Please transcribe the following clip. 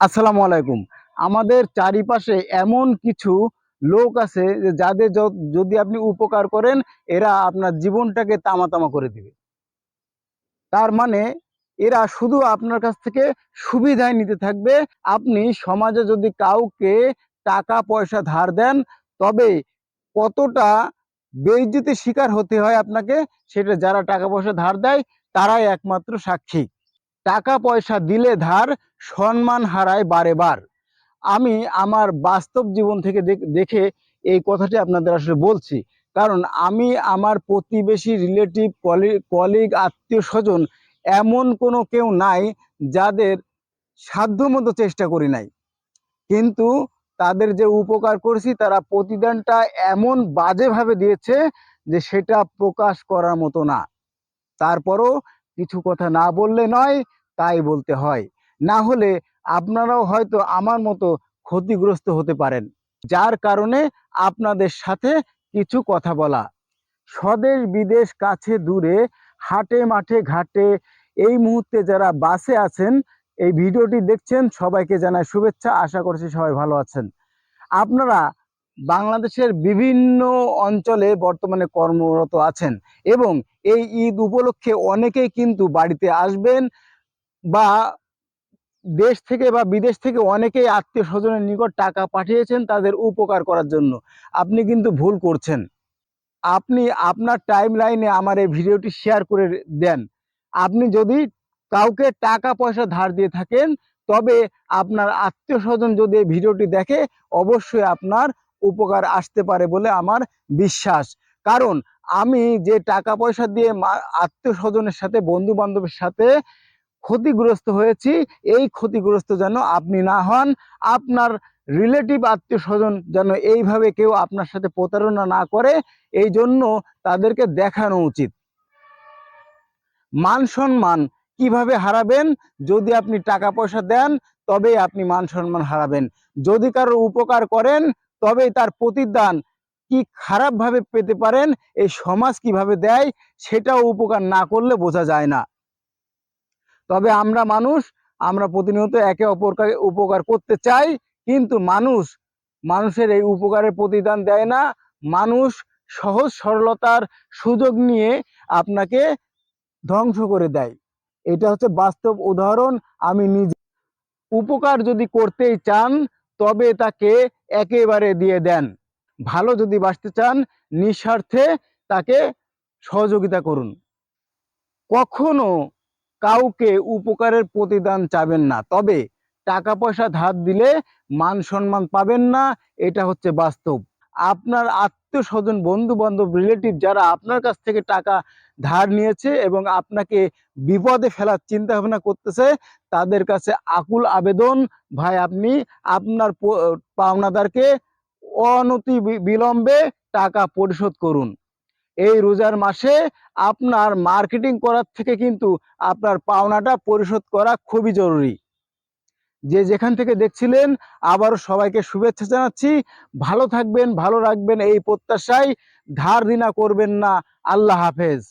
আসসালামু আলাইকুম। আমাদের চারিপাশে এমন কিছু লোক আছে যে যাদের যদি আপনি উপকার করেন, এরা আপনার জীবনটাকে তামা তামা করে দিবে। তার মানে এরা শুধু আপনার কাছ থেকে সুবিধায় নিতে থাকবে। আপনি সমাজে যদি কাউকে টাকা, পয়সা ধার দেন, তবে কতটা বেইজ্জতির শিকার হতে হয় আপনাকে, সেটা যারা টাকা, পয়সা ধার দেয়, তারাই একমাত্র সাক্ষী। টাকা পয়সা দিলে ধার, সম্মান হারায় বারে বার। আমি আমার বাস্তব জীবন থেকে দেখ- এই কথাটি আপনাদের আসলে বলছি। কারণ আমি আমার প্রতিবেশী রিলেটিভ কলিগ আত্মীয় স্বজন এমন কোনো কেউ নাই যাদের সাধ্যমতো চেষ্টা করি নাই। কিন্তু তাদের যে উপকার করেছি, তারা প্রতিদানটা এমন বাজেভাবে দিয়েছে যে সেটা প্রকাশ করার মতো না। তারপরও কিছু কথা না বললে নয় তাই বলতে হয়। না হলে আপনারাও হয়তো আমার মতো ক্ষতিগ্রস্ত হতে পারেন, যার কারণে আপনাদের সাথে কিছু কথা বলা। স্বদেশ বিদেশ কাছে দূরে, হাটে মাঠে ঘাটে, এই মুহূর্তে যারা বাসে আছেন, এই ভিডিওটি দেখছেন, সবাইকে জানাই শুভেচ্ছা, আশা করছি সবাই ভালো আছেন। আপনারা বাংলাদেশের বিভিন্ন অঞ্চলে বর্তমানে কর্মরত আছেন এবং এই ঈদ উপলক্ষে অনেকেই কিন্তু বাড়িতে আসবেন বা দেশ থেকে বা বিদেশ থেকে অনেকেই আত্মীয় স্বজনের নিকট টাকা পাঠিয়েছেন তাদের উপকার করার জন্য। আপনি কিন্তু ভুল করছেন। আপনি আপনার টাইম লাইনে আমার এই ভিডিওটি শেয়ার করে দেন। আপনি যদি কাউকে টাকা পয়সা ধার দিয়ে থাকেন, তবে আপনার আত্মীয় স্বজন যদি এই ভিডিওটি দেখে, অবশ্যই আপনার উপকার আসতে পারে বলে আমার বিশ্বাস। কারণ আমি যে টাকা পয়সা দিয়ে আত্মীয় স্বজনের সাথে বন্ধু বান্ধবের সাথে ক্ষতিগ্রস্ত হয়েছি, এই ক্ষতিগ্রস্ত যেন আপনি না হন, আপনার রিলেটিভ আত্মীয় স্বজন যেন এইভাবে কেউ আপনার সাথে প্রতারণা না করে, এই জন্য তাদেরকে দেখানো উচিত। মান সম্মান কীভাবে হারাবেন? যদি আপনি টাকা পয়সা দেন, তবেই আপনি মান সম্মান হারাবেন। যদি কারও উপকার করেন, তবেই তার প্রতিদান কি খারাপভাবে পেতে পারেন, এই সমাজ কীভাবে দেয়, সেটাও উপকার না করলে বোঝা যায় না। তবে আমরা মানুষ, আমরা প্রতিনিয়ত একে অপরকে উপকার করতে চাই, কিন্তু মানুষ, মানুষের এই উপকারের প্রতিদান দেয় না। মানুষ সহজ সরলতার সুযোগ নিয়ে আপনাকে ধ্বংস করে দেয়। এটা হচ্ছে বাস্তব উদাহরণ। আমি নিজে উপকার যদি করতেই চান, তবে তাকে একেবারে দিয়ে দেন। ভালো যদি বাঁচতে চান, নিঃস্বার্থে তাকে সহযোগিতা করুন। কখনো কাউকে উপকারের প্রতিদান চাবেন না। তবে টাকা পয়সা ধার দিলে মান সম্মান পাবেন না, এটা হচ্ছে বাস্তব। আপনার আত্মীয় স্বজন বন্ধু বান্ধব রিলেটিভ যারা আপনার কাছ থেকে টাকা ধার নিয়েছে এবং আপনাকে বিপদে ফেলার চিন্তা ভাবনা করতেছে, তাদের কাছে আকুল আবেদন, ভাই, আপনি আপনার পাওনাদারকে অনতি বিলম্বে টাকা পরিশোধ করুন। এই রোজার মাসে আপনার মার্কেটিং করার থেকে কিন্তু আপনার পাওনাটা পরিশোধ করা খুবই জরুরি। যে যেখান থেকে দেখছিলেন, আবারও সবাইকে শুভেচ্ছা জানাচ্ছি। ভালো থাকবেন, ভালো রাখবেন, এই প্রত্যাশায় ধার দিনা করবেন না। আল্লাহ হাফেজ।